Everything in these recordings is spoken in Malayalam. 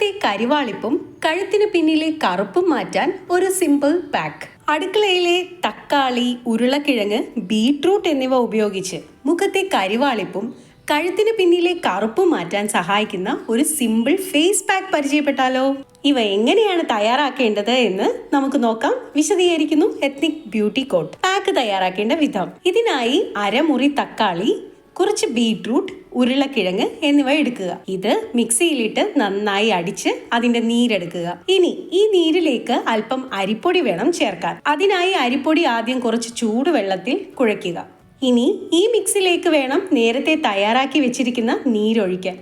മുഖത്തെ കരിവാളിപ്പും കഴുത്തിന് പിന്നിലെ കറുപ്പും മാറ്റാൻ ഒരു സിമ്പിൾ പാക്ക് അടുക്കളയിലെ തക്കാളി ഉരുളക്കിഴങ്ങ് ബീട്രൂട്ട് എന്നിവ ഉപയോഗിച്ച് മുഖത്തെ കരിവാളിപ്പും കഴുത്തിന് പിന്നിലെ കറുപ്പും മാറ്റാൻ സഹായിക്കുന്ന ഒരു സിമ്പിൾ ഫേസ് പാക്ക് പരിചയപ്പെട്ടാലോ? ഇവ എങ്ങനെയാണ് തയ്യാറാക്കേണ്ടത് എന്ന് നമുക്ക് നോക്കാം. വിശദീകരിക്കുന്നു എത്നിക് ബ്യൂട്ടി കോട്ട് പാക്ക് തയ്യാറാക്കേണ്ട വിധം. ഇതിനായി അരമുറി തക്കാളി കുറച്ച് ബീട്രൂട്ട് ഉരുളക്കിഴങ്ങ് എന്നിവ എടുക്കുക. ഇത് മിക്സിയിലിട്ട് നന്നായി അടിച്ച് അതിന്റെ നീരെടുക്കുക. ഇനി ഈ നീരിലേക്ക് അല്പം അരിപ്പൊടി വേണം ചേർക്കാൻ. അതിനായി അരിപ്പൊടി ആദ്യം കുറച്ച് ചൂടുവെള്ളത്തിൽ കുഴയ്ക്കുക. ഇനി ഈ മിക്സിലേക്ക് വേണം നേരത്തെ തയ്യാറാക്കി വെച്ചിരിക്കുന്ന നീരൊഴിക്കാൻ.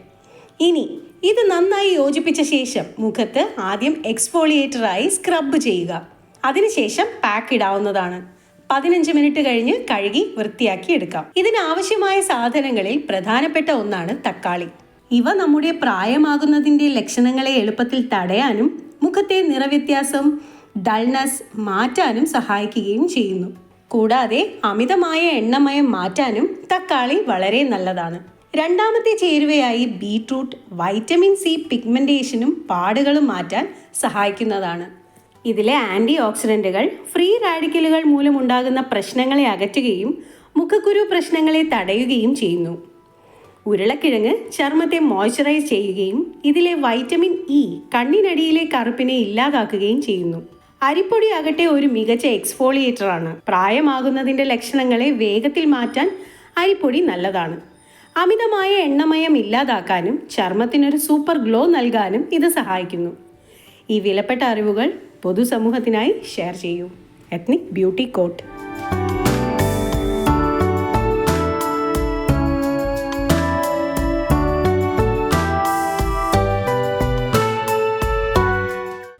ഇനി ഇത് നന്നായി യോജിപ്പിച്ച ശേഷം മുഖത്ത് ആദ്യം എക്സ്ഫോളിയേറ്ററായി സ്ക്രബ് ചെയ്യുക. അതിനുശേഷം പാക്ക് ഇടാവുന്നതാണ്. പതിനഞ്ച് മിനിറ്റ് കഴിഞ്ഞ് കഴുകി വൃത്തിയാക്കി എടുക്കാം. ഇതിനാവശ്യമായ സാധനങ്ങളിൽ പ്രധാനപ്പെട്ട ഒന്നാണ് തക്കാളി. ഇവ നമ്മുടെ പ്രായമാകുന്നതിന്റെ ലക്ഷണങ്ങളെ എളുപ്പത്തിൽ തടയാനും മുഖത്തെ നിറവ്യത്യാസം ഡൾനസ് മാറ്റാനും സഹായിക്കുകയും ചെയ്യുന്നു. കൂടാതെ അമിതമായ എണ്ണമയം മാറ്റാനും തക്കാളി വളരെ നല്ലതാണ്. രണ്ടാമത്തെ ചേരുവയായി ബീട്രൂട്ട് വൈറ്റമിൻ സി പിഗ്മെന്റേഷനും പാടുകളും മാറ്റാൻ സഹായിക്കുന്നതാണ്. ഇതിലെ ആന്റി ഓക്സിഡന്റുകൾ ഫ്രീ റാഡിക്കലുകൾ മൂലമുണ്ടാകുന്ന പ്രശ്നങ്ങളെ അകറ്റുകയും മുഖക്കുരു പ്രശ്നങ്ങളെ തടയുകയും ചെയ്യുന്നു. ഉരുളക്കിഴങ്ങ് ചർമ്മത്തെ മോയ്സ്ചറൈസ് ചെയ്യുകയും ഇതിലെ വൈറ്റമിൻ ഇ കണ്ണിനടിയിലെ കറുപ്പിനെ ഇല്ലാതാക്കുകയും ചെയ്യുന്നു. അരിപ്പൊടി ആകട്ടെ ഒരു മികച്ച എക്സ്ഫോളിയേറ്ററാണ്. പ്രായമാകുന്നതിന്റെ ലക്ഷണങ്ങളെ വേഗത്തിൽ മാറ്റാൻ അരിപ്പൊടി നല്ലതാണ്. അമിതമായ എണ്ണമയം ഇല്ലാതാക്കാനും ചർമ്മത്തിനൊരു സൂപ്പർ ഗ്ലോ നൽകാനും ഇത് സഹായിക്കുന്നു. ഈ വിലപ്പെട്ട അറിവുകൾ പൊതുസമൂഹത്തിനായി ഷെയർ ചെയ്യൂ. എത്നിക് ബ്യൂട്ടി കോട്ട്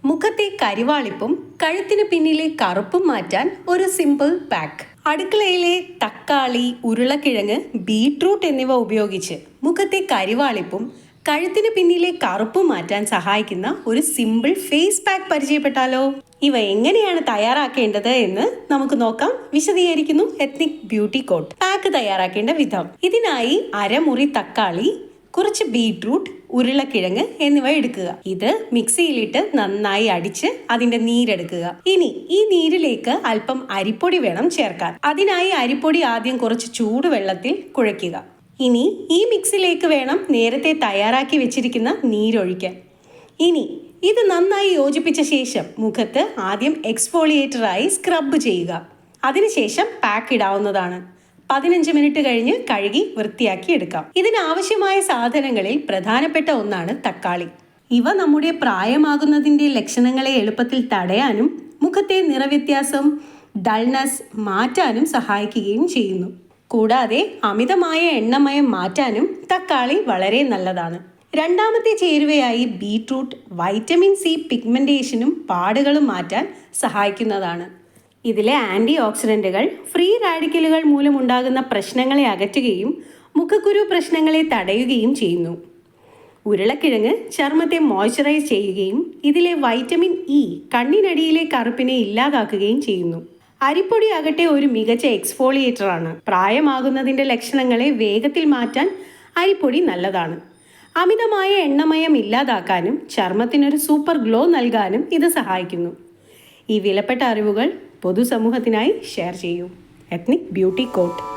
മുഖത്തെ കരിവാളിപ്പും കഴുത്തിന് പിന്നിലെ കറുപ്പും മാറ്റാൻ ഒരു സിമ്പിൾ പാക്ക് അടുക്കളയിലെ തക്കാളി ഉരുളക്കിഴങ്ങ് ബീട്രൂട്ട് എന്നിവ ഉപയോഗിച്ച് മുഖത്തെ കരിവാളിപ്പും കഴുത്തിന് പിന്നിലെ കറുപ്പ് മാറ്റാൻ സഹായിക്കുന്ന ഒരു സിമ്പിൾ ഫേസ് പാക്ക് പരിചയപ്പെട്ടാലോ? ഇവ എങ്ങനെയാണ് തയ്യാറാക്കേണ്ടത് എന്ന് നമുക്ക് നോക്കാം. വിശദീകരിക്കുന്നു എത്നിക് ബ്യൂട്ടി കോട്ട് പാക്ക് തയ്യാറാക്കേണ്ട വിധം. ഇതിനായി അരമുറി തക്കാളി കുറച്ച് ബീട്രൂട്ട് ഉരുളക്കിഴങ്ങ് എന്നിവ എടുക്കുക. ഇത് മിക്സിയിലിട്ട് നന്നായി അടിച്ച് അതിന്റെ നീരെടുക്കുക. ഇനി ഈ നീരിലേക്ക് അല്പം അരിപ്പൊടി വേണം ചേർക്കാൻ. അതിനായി അരിപ്പൊടി ആദ്യം കുറച്ച് ചൂടുവെള്ളത്തിൽ കുഴയ്ക്കുക. ഇനി ഈ മിക്സിലേക്ക് വേണം നേരത്തെ തയ്യാറാക്കി വെച്ചിരിക്കുന്ന നീരൊഴിക്കാൻ. ഇനി ഇത് നന്നായി യോജിപ്പിച്ച ശേഷം മുഖത്ത് ആദ്യം എക്സ്ഫോളിയേറ്ററായി സ്ക്രബ് ചെയ്യുക. അതിനുശേഷം പാക്ക് ഇടാവുന്നതാണ്. പതിനഞ്ച് മിനിറ്റ് കഴിഞ്ഞ് കഴുകി വൃത്തിയാക്കി എടുക്കാം. ഇതിനാവശ്യമായ സാധനങ്ങളിൽ പ്രധാനപ്പെട്ട ഒന്നാണ് തക്കാളി. ഇവ നമ്മുടെ പ്രായമാകുന്നതിന്റെ ലക്ഷണങ്ങളെ എളുപ്പത്തിൽ തടയാനും മുഖത്തെ നിറവ്യത്യാസം ഡൾനസ് മാറ്റാനും സഹായിക്കുകയും ചെയ്യുന്നു. കൂടാതെ അമിതമായ എണ്ണമയം മാറ്റാനും തക്കാളി വളരെ നല്ലതാണ്. രണ്ടാമത്തെ ചേരുവയായി ബീട്രൂട്ട് വൈറ്റമിൻ സി പിഗ്മെന്റേഷനും പാടുകളും മാറ്റാൻ സഹായിക്കുന്നതാണ്. ഇതിലെ ആന്റി ഓക്സിഡന്റുകൾ ഫ്രീ റാഡിക്കലുകൾ മൂലമുണ്ടാകുന്ന പ്രശ്നങ്ങളെ അകറ്റുകയും മുഖക്കുരു പ്രശ്നങ്ങളെ തടയുകയും ചെയ്യുന്നു. ഉരുളക്കിഴങ്ങ് ചർമ്മത്തെ മോയ്സ്ചറൈസ് ചെയ്യുകയും ഇതിലെ വൈറ്റമിൻ ഇ കണ്ണിനടിയിലെ കറുപ്പിനെ ഇല്ലാതാക്കുകയും ചെയ്യുന്നു. അരിപ്പൊടി ആകട്ടെ ഒരു മികച്ച എക്സ്ഫോളിയേറ്ററാണ് പ്രായമാകുന്നതിന്റെ ലക്ഷണങ്ങളെ വേഗത്തിൽ മാറ്റാൻ അരിപ്പൊടി നല്ലതാണ്. അമിതമായ എണ്ണമയം ഇല്ലാതാക്കാനും ചർമ്മത്തിനൊരു സൂപ്പർ ഗ്ലോ നൽകാനും ഇത് സഹായിക്കുന്നു. ഈ വിലപ്പെട്ട അറിവുകൾ പൊതുസമൂഹത്തിനായി ഷെയർ ചെയ്യൂ. Ethnic beauty coat